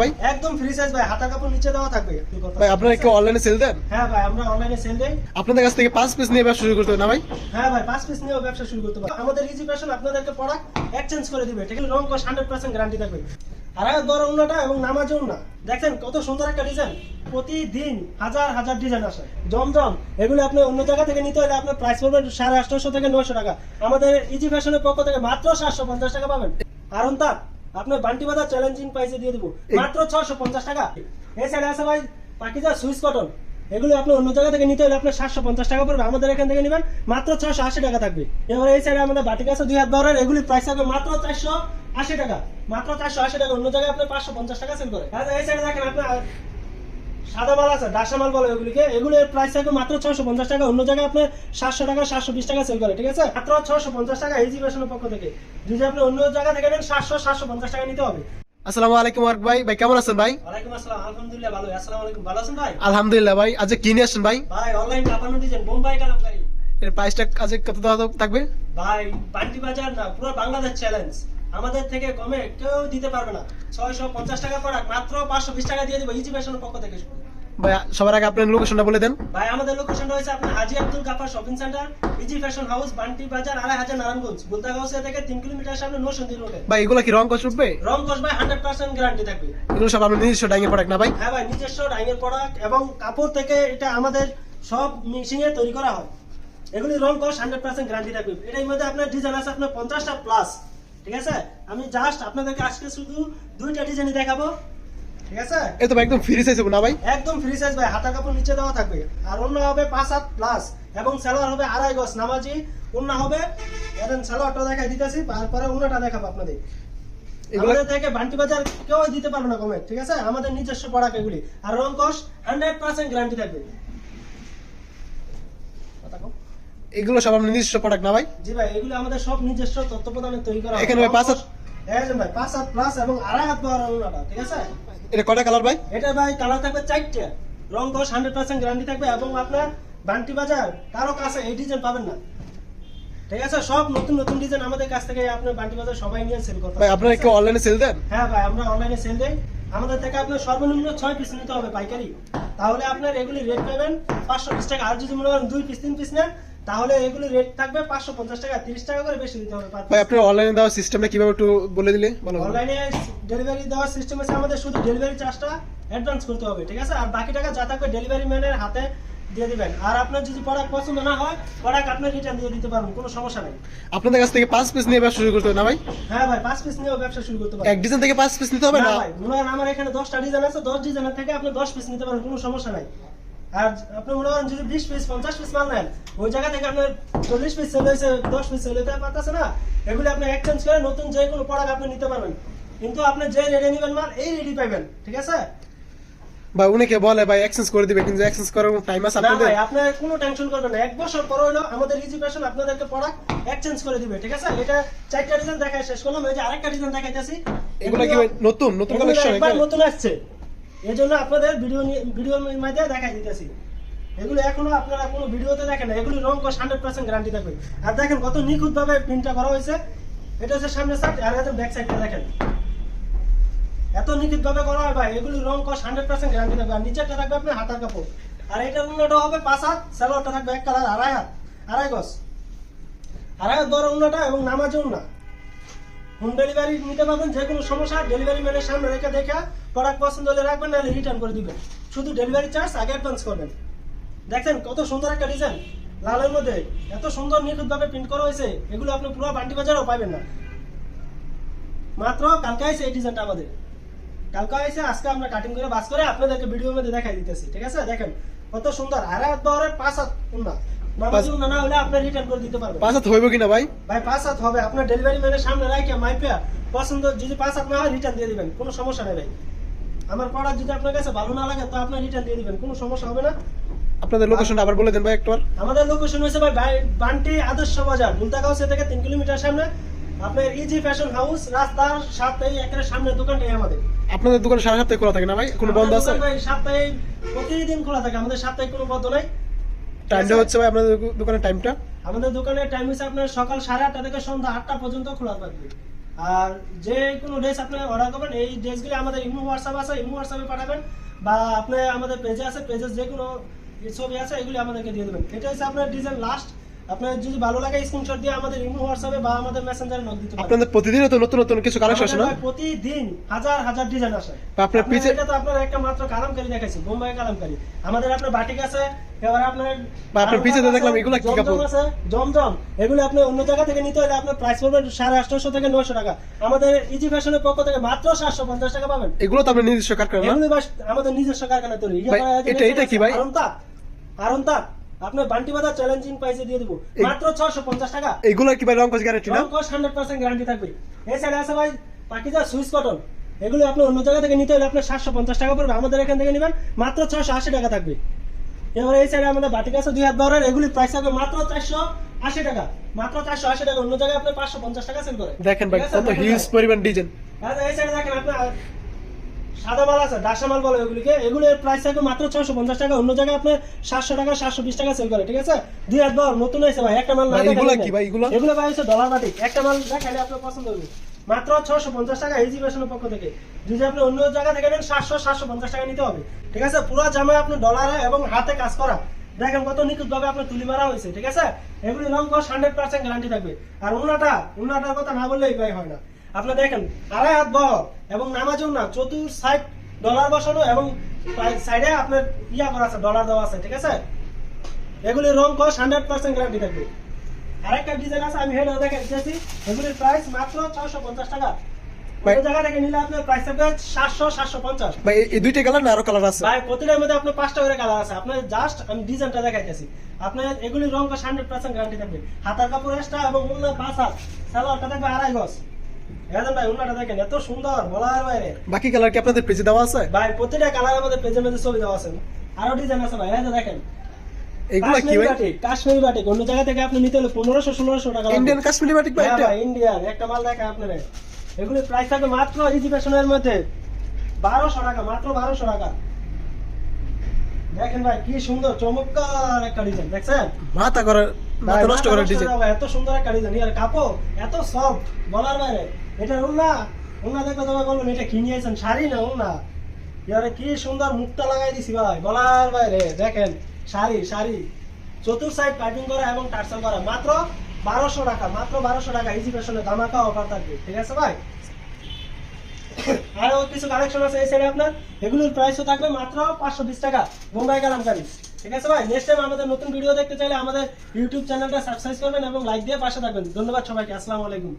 ভাই? একদম free size ভাই হাতা কাপড় নিচে দেওয়া থাকবে। ভাই আপনারা কি অনলাইনে সেল দেন? হ্যাঁ ভাই আমরা অনলাইনে সেল দেই। আপনাদের কাছ থেকে পাঁচ পিস নিয়ে ব্যবসা শুরু করতে হবে না ভাই? হ্যাঁ ভাই পাঁচ পিস নিয়েও ব্যবসা শুরু করতে পারবে। আমাদের ইজি ফ্যাশন আপনাদেরকে প্রোডাক্ট এক্সচেঞ্জ করে দিবে। ঠিক রং কস হান্ড্রেড পার্সেন্ট গ্যারান্টি থাকবে। আর এক বড় উন্নাটা এবং নামাজ উন্না দেখেন কত সুন্দর একটা ডিজাইন প্রতিদিন হাজার হাজার ডিজাইন আসে। জমজম এগুলো আপনি অন্য জায়গা থেকে নিতে হলে আপনার প্রাইস পড়বে সাড়ে আটশোশো থেকে নয়শো টাকা। আমাদের ইজি ফ্যাশনের পক্ষ থেকে মাত্র সাতশো পঞ্চাশ টাকা পাবেন। কারণ তার আপনার বান্টি বাজার চ্যালেঞ্জিং প্রাইসে দিয়ে দেবো। মাত্র ছশো পঞ্চাশ টাকা। এছাড়া আছে ভাই পাকিজা সুইস কটন। এগুলো আপনি অন্য জায়গা থেকে নিতে হলে আপনার সাতশো পঞ্চাশ টাকা পড়বে। আমাদের এখান থেকে নেবেন মাত্র ছশো আশি টাকা থাকবে। এবার এই সাইডে আমাদের বাটি আছে দুই হাত বড়ের এগুলি প্রাইস থাকবে মাত্র চারশো আশি টাকা। মাত্র চারশো আশি টাকা অন্য জায়গায় আপনার পাঁচশো পঞ্চাশ টাকা সেল করে। এই সাইডে দেখেন আপনার সাদা মাল আছে ডাসা মাল বলে এগুলিকে এগুলোর প্রাইস থাকবে মাত্র ছশো পঞ্চাশ টাকা। অন্য জায়গায় আপনি সাতশো টাকা সাতশো বিশ টাকা সেল করে ঠিক আছে? মাত্র ছশো পঞ্চাশ টাকা ইজি ফ্যাশনের পক্ষ থেকে। যদি আপনি অন্য জায়গা থেকে নেন সাতশো সাতশো পঞ্চাশ টাকা নিতে হবে। আসসালামু আলাইকুম ওয়ার্ক ভাই। ভাই কেমন আছেন ভাই? ওয়ালাইকুম আসসালাম। আলহামদুলিল্লাহ ভালো আসসালামু আলাইকুম। ভালো আছেন ভাই? আলহামদুলিল্লাহ ভাই। আজ কি নিয়ে আসছেন ভাই? ভাই অনলাইন কাপানো ডিজাইন। বোম্বাই কালামকারী এর প্রাইসটা আজ কত দেওয়া থাকবে? ভাই বান্টি বাজার না পুরো বাংলাদেশ চ্যালেঞ্জ আমাদের থেকে কমে কেউ দিতে পারবে না। ছয়শো পঞ্চাশ টাকা প্রোডাক্ট মাত্র পাঁচশো বিশ টাকা দিয়ে দেবো ইজি ফ্যাশনের পক্ষ থেকে। ভাই সবার আগে আপনার লোকেশনটা বলে দেন। ভাই আমাদের লোকেশন রয়েছে আপনার Haji Abdul Gaffar shopping centre easy fashion house Banti Bazar আড়াই হাজার নারায়ণগঞ্জ বুলতা হাউস থেকে তিন কিলোমিটার সামনে নৌসন্দি রোডে ভাই এগুলো কি রং কষ্ট উঠবে? রং কস ভাই হান্ড্রেড পার্সেন্ট গ্যারান্টি থাকবে। এগুলো সব আপনার নিজস্ব ডাইঙে প্রোডাক্ট না ভাই? হ্যাঁ ভাই নিজস্ব ডাইনের প্রোডাক্ট এবং কাপড় থেকে এটা আমাদের সব এ তৈরি করা হয়। এগুলি রং কস হান্ড্রেড পার্সেন্ট গ্যারান্টি থাকবে। এটার মধ্যে আপনার ডিজাইন আছে আপনার পঞ্চাশটা প্লাস ঠিক আছে? আমি জাস্ট আপনাদেরকে আজকে শুধু দুইটা ডিজাইনই দেখাবো। ঠিক আছে? এ তো ভাই একদম ফ্রি সাইজ না ভাই? একদম ফ্রি সাইজ ভাই হাতা কাপড় নিচে দেওয়া থাকবে। আর অন্য হবে পাঁচ হাত প্লাস এবং সালোয়ার হবে আড়াই গজ। নামাজি অন্য হবে এখন সালোয়ারটা দেখাই দিতেছি তারপরে অন্যটা দেখাবো আপনাদের। আমাদের থেকে বান্টি বাজার কেউ দিতে পারবে না কমে ঠিক আছে? আমাদের নিজস্ব প্রোডাক্ট এগুলি। আর রং কস হান্ড্রেড পার্সেন্ট গ্যারান্টি থাকবে। কথা। এগুলো সব আপনার নিজস্ব প্রোডাক্ট না ভাই? জি ভাই এগুলো আমাদের সব নিজস্ব তত্ত্বাবধানে তৈরি করা হয়। এখানে ভাই পাঁচ হাত- একদম ভাই পাঁচ হাত প্লাস এবং আড়াই হাত বড় অন্যটা ঠিক আছে? এটা কটা কালার ভাই? এটা ভাই কালার থাকবে চারটে। রং কস হান্ড্রেড পার্সেন্ট গ্যারান্টি থাকবে এবং আপনার বান্টি বাজার কারও কাছে এই ডিজাইন পাবেন না। ঠিক আছে? সব নতুন নতুন ডিজাইন আমাদের কাছ থেকে আপনার বান্টি বাজার সবাই নিয়ে সেল করতে ভাই আপনারা কি অনলাইনে সেল দেন? হ্যাঁ ভাই আমরা অনলাইনে সেল দেই। আমাদের থেকে আপনার সর্বনিম্ন ছয় পিস নিতে হবে পাইকারি। তাহলে আপনার এগুলি রেট পাবেন পাঁচশো বিশ টাকা। আর যদি মনে করেন দুই পিস তিন পিস নেন তাহলে এগুলি রেট থাকবে পাঁচশো পঞ্চাশ টাকা তিরিশ টাকা করে বেশি দিতে হবে ভাই আপনার অনলাইনে দেওয়ার সিস্টেমটা কীভাবে একটু বলে দিলে ভালো অনলাইনে ডেলিভারি দেওয়ার সিস্টেম আছে আমাদের শুধু ডেলিভারি চার্জটা অ্যাডভান্স করতে হবে ঠিক আছে? আর বাকি টাকা যা থাকবে ডেলিভারি ম্যানের হাতে দিয়ে দিবেন। আর আপনার যদি প্রোডাক্ট পছন্দ না হয় প্রোডাক্ট আপনি রিটার্ন দিয়ে দিতে পারবেন কোনো সমস্যা নেই। আপনাদের কাছ থেকে পাঁচ পিস নিয়ে ব্যবসা শুরু করতে হবে না ভাই? হ্যাঁ ভাই পাঁচ পিস নিয়েও ব্যবসা শুরু করতে পারবেন। এক ডিজাইন থেকে পাঁচ পিস নিতে হবে না ভাই মনে আমার এখানে দশটা ডিজাইন আছে দশ ডিজাইনের থেকে আপনি দশ পিস নিতে পারেন কোনো সমস্যা নাই। আর আপনি মনে করেন যদি বিশ পিস পঞ্চাশ পিস মাল নেন ওই জায়গা থেকে আপনার চল্লিশ পিস সেল হয়েছে দশ পিস সেল হতে পারতেছে না? এগুলো আপনি এক্সচেঞ্জ করে নতুন যে কোনো প্রোডাক্ট আপনি নিতে পারবেন। কিন্তু আপনি যে রেডি নেবেন মাল এই রেডি পাইবেন ঠিক আছে? ভাই উনিকে বলে ভাই এক্সচেঞ্জ করে দিবে কিন্তু এক্সচেঞ্জ করার টাইম আছে আপনাদের? ভাই আপনার কোনো টেনশন করবেন না। এক বছর পর হলো আমাদের ইজি ফ্যাশন আপনাদেরকে প্রোডাক্ট এক্সচেঞ্জ করে দিবে ঠিক আছে? এটা চারটা ডিজাইন দেখাই শেষ করলাম এই যে আরেকটা ডিজাইন দেখাইতেছি। এগুলো কি নতুন? নতুন কালেকশন একবার নতুন আসছে। এই জন্য আপনাদের ভিডিও ভিডিওর মাধ্যমে দেখাই দিতেছি। এগুলো এখনও আপনারা কোনো ভিডিওতে দেখেন না। এগুলো রং কস হান্ড্রেড পার্সেন্ট গ্যারান্টি থাকবে। আর দেখেন কত নিখুঁতভাবে প্রিন্টটা করা হয়েছে। এটা হচ্ছে সামনে সাইড, আর এটা ব্যাক সাইডটা দেখেন। এত নিখুঁতভাবে করা হয় ভাই এগুলো রং কস হান্ড্রেড পার্সেন্ট গ্যারান্টি থাকবে। আর নিচেরটা থাকবে আপনার হাতার কাপড়। আর এটার উন্নটা হবে পাঁচ হাত, সালোয়ারটা থাকবে এক কালার আড়াই হাত, আড়াই গজ। আড়াই হাত বড় উন্নটা এবং নামাজে উন্না হোম ডেলিভারি নিতে পারবেন যে কোনো সমস্যা ডেলিভারি ম্যানের সামনে রেখে দেখে প্রোডাক্ট পছন্দ হলে রাখবেন নাহলে রিটার্ন করে দিবেন। শুধু ডেলিভারি চার্জ আগে অ্যাডভান্স করবেন। দেখেন কত সুন্দর একটা ডিজাইন লালের মধ্যে এত সুন্দর নিখুঁতভাবে প্রিন্ট করা হয়েছে এগুলো আপনি পুরো বান্টি বাজারেও পাবেন না। মাত্র কালকে আছে এই ডিজাইনটা আমাদের। কালকে আছে আজকে আমরা কাটিং করে বাস করে আপনাদেরকে ভিডিওর মধ্যে দেখাই দিতেছি ঠিক আছে? দেখেন কত সুন্দর। আড়াই হাত বহরের পাঁচ হাত উন্না। না হলে আপনি রিটার্ন করে দিতে পারবেন। পাঁচ হাত হইব কিনা ভাই? ভাই পাঁচ হাত হবে। আপনার ডেলিভারি ম্যানের সামনে রাখে মাইপিয়া পছন্দ যদি পাঁচ হাত না হয় রিটার্ন দিয়ে দিবেন। কোনো সমস্যা নেই ভাই। আমার প্রোডাক্ট যদি আপনার কাছে ভালো না লাগে তো আপনি রিটার্ন দিয়ে দিবেন কোনো সমস্যা হবে না। আপনাদের লোকেশনটা আবার বলে দেন ভাই একবার আমাদের লোকেশন হয়েছে ভাই বান্টি আদর্শ বাজার থেকে তিন কিলোমিটার সামনে। আপনার ইজি ফ্যাশন হাউস রাস্তার সামনে দোকানটাই আমাদের। আপনাদের দোকানে সারা সপ্তাহে খোলা থাকে না ভাই? কোনো বন্ধ আছে? ভাই সাপ্তাহে প্রতিদিন খোলা থাকে আমাদের সাপ্তাহে কোনো বন্ধ নাই। টাইমটা হচ্ছে ভাই আপনাদের দোকানের টাইমটা আমাদের দোকানের টাইম হচ্ছে আপনার সকাল সাড়ে আটটা থেকে সন্ধ্যা আটটা পর্যন্ত খোলা থাকবে। আর যে কোনো ড্রেস আপনি অর্ডার করবেন, এই ড্রেসগুলি আমাদের ইমো হোয়াটসঅ্যাপ আছে, ইমো হোয়াটসঅ্যাপে পাঠাবেন বা আপনি আমাদের পেজে আছে পেজে যে কোনো ছবি আছে, এগুলি আমাদেরকে দিয়ে দেবেন। এটা হচ্ছে আপনার ডিজাইন লাস্ট আপনার যদি ভালো লাগে স্ক্রিনশট দিয়ে আমাদের ইমো হোয়াটসঅ্যাপে বা আমাদের মেসেঞ্জারে নক দিতে পারেন। আপনাদের প্রতিদিনই তো নতুন নতুন কিছু কালেকশন আসে না? প্রতিদিন হাজার হাজার ডিজাইন আসে। আপনার আপনার পিছে- এটা তো আপনার একটা মাত্র কালামকারি দেখাইছি বোম্বাই কালামকারি। আমাদের আপনার বাটিক আছে এবার আপনার আপনার পিছে দেখলাম এগুলা কি কাপড়? আছে জমজম। এগুলো আপনি অন্য জায়গা থেকে নিতে হলে আপনার প্রাইস পড়বে সাড়ে আটশোশো থেকে নয়শো টাকা। আমাদের ইজি ফ্যাশনের পক্ষ থেকে মাত্র সাতশো পঞ্চাশ টাকা পাবেন। এগুলো তো আপনি নিজস্ব কারখানা এগুলি আমাদের নিজস্ব কারখানা তৈরি। এটা- এটা কি ভাই? আরন্তা আরন্তা আপনার বান্টি বাজার চ্যালেঞ্জিং প্রাইসে দিয়ে দেবো। মাত্র ছশো পঞ্চাশ টাকা। এগুলো কি ভাই রং কস গ্যারান্টি না? রং কস হান্ড্রেড পার্সেন্ট গ্যারান্টি থাকবে। সাইডে আছে ভাই পাকিজা সুইস কটন এগুলো আপনি অন্য জায়গা থেকে নিতে হলে আপনার সাতশো পঞ্চাশ টাকা পড়বে। আমাদের এখান থেকে নেবেন মাত্র ছশো আশি টাকা থাকবে। এবার এই সাইডে আমাদের বাটিক আছে দুই হাত বহরের এগুলি প্রাইস থাকবে মাত্র চারশো আশি টাকা। মাত্র চারশো আশি টাকা। অন্য জায়গায় আপনি পাঁচশো পঞ্চাশ টাকা সেল করে। দেখেন ভাই কত হিউজ পরিমাণ ডিজাইন এই সাইডে দেখেন আপনার সাদা মাল আছে ডাসা মাল বলে এগুলিকে এগুলোর প্রাইস থাকবে মাত্র ছশো পঞ্চাশ টাকা। অন্য জায়গায় আপনার সাতশো টাকা সাতশো বিশ টাকা সেল করে ঠিক আছে? দুই হাত বহর নতুন হয়েছে ভাই একটা মাল না এগুলা। কি ভাই, এগুলা? এগুলো ভাই হচ্ছে ডলার বাটিক একটা মাল দেখালে আপনার পছন্দ হবে। মাত্র ছশো পঞ্চাশ টাকা ইজি ফ্যাশনের পক্ষ থেকে। যদি আপনি অন্য জায়গা থেকে নেন সাতশো সাতশো পঞ্চাশ টাকা নিতে হবে। ঠিক আছে? পুরো জামায় আপনি ডলারে এবং হাতে কাজ করা। দেখেন কত নিখুঁত ভাবে আপনার তুলি মারা হয়েছে ঠিক আছে? এগুলি রং কস হান্ড্রেড পার্সেন্ট গ্যারান্টি থাকবে। আর উনাটা উনাটার কথা না বললেই ভাই হয় না। আপনি দেখেন আড়াই হাত বহ এবং নামাজও না চতুর সাইড ডলার বসানো এবং সাইডে আপনার ইয়া করা আছে ডলার দেওয়া আছে ঠিক আছে? এগুলি রং কস হান্ড্রেড পার্সেন্ট গ্যারান্টি থাকবে। আরেকটা ডিজাইন আছে আমি হেডও দেখে দিতেছি এগুলির প্রাইস মাত্র ছশো পঞ্চাশ টাকা। আপনার আপনার আপনার আপনার এগুলি রং হান্ড্রেড পার্সেন্ট গ্যারান্টি থাকবে। হাতার কাপড় এক্সট্রা এবং অন্য পাঁচ হাত। সালোয়ারটা থাকবে আড়াই গজ। এখন ভাই অন্যটা দেখেন এত সুন্দর বলার বাইরে বাকি কালার কি আপনাদের পেজে দেওয়া আছে? ভাই প্রতিটা কালার আমাদের পেজের মধ্যে ছবি দেওয়া আছে। আরও ডিজাইন আছে ভাই এই দেখেন। এগুলো কি ভাই? কাশ্মীরি বাটিক অন্য জায়গা থেকে আপনি নিতে হলে পনেরোশো ষোলোশো টাকা ইন্ডিয়ান কাশ্মীরি বাটিক ভাই হ্যাঁ এটা? ইন্ডিয়ান একটা মাল দেখা আপনারা। এগুলি প্রাইস থাকবে মাত্র ইজি ফ্যাশনের মধ্যে বারোশো টাকা মাত্র বারোশো টাকা। দেখেন ভাই কি সুন্দর চমৎকার একটা ডিজাইন দেখছেন? মাথা করার মাথা নষ্ট করার ডিজাইন এত সুন্দর একটা ডিজাইন আর কাপড় এত সফট বলার বাইরে। এটা উন্না উন্না দেখলে তোমার বলবেন, এটা কি নিয়েছেন? শাড়ি না উন্না ইয়ারে কি সুন্দর মুক্তা লাগাই দিছি ভাই, বলার বাইরে। দেখেন, শাড়ি শাড়ি। চতুর সাইড কাটিং করা এবং টার্সেল করা। মাত্র বারোশো টাকা, মাত্র বারোশো টাকা ইজি ফ্যাশনে দামাকা অফার থাকবে। ঠিক আছে ভাই? আরও কিছু কালেকশন আছে এই সাইডে আপনার। এগুলোর প্রাইসও থাকবে মাত্র পাঁচশো বিশ টাকা। বোম্বাই কালামকারি ঠিক আছে ভাই? নেক্সট টাইম আমাদের নতুন ভিডিও দেখতে চাইলে আমাদের ইউটিউব চ্যানেলটা সাবস্ক্রাইব করবেন এবং লাইক দিয়ে পাশে থাকবেন। ধন্যবাদ সবাইকে। আসসালামু আলাইকুম।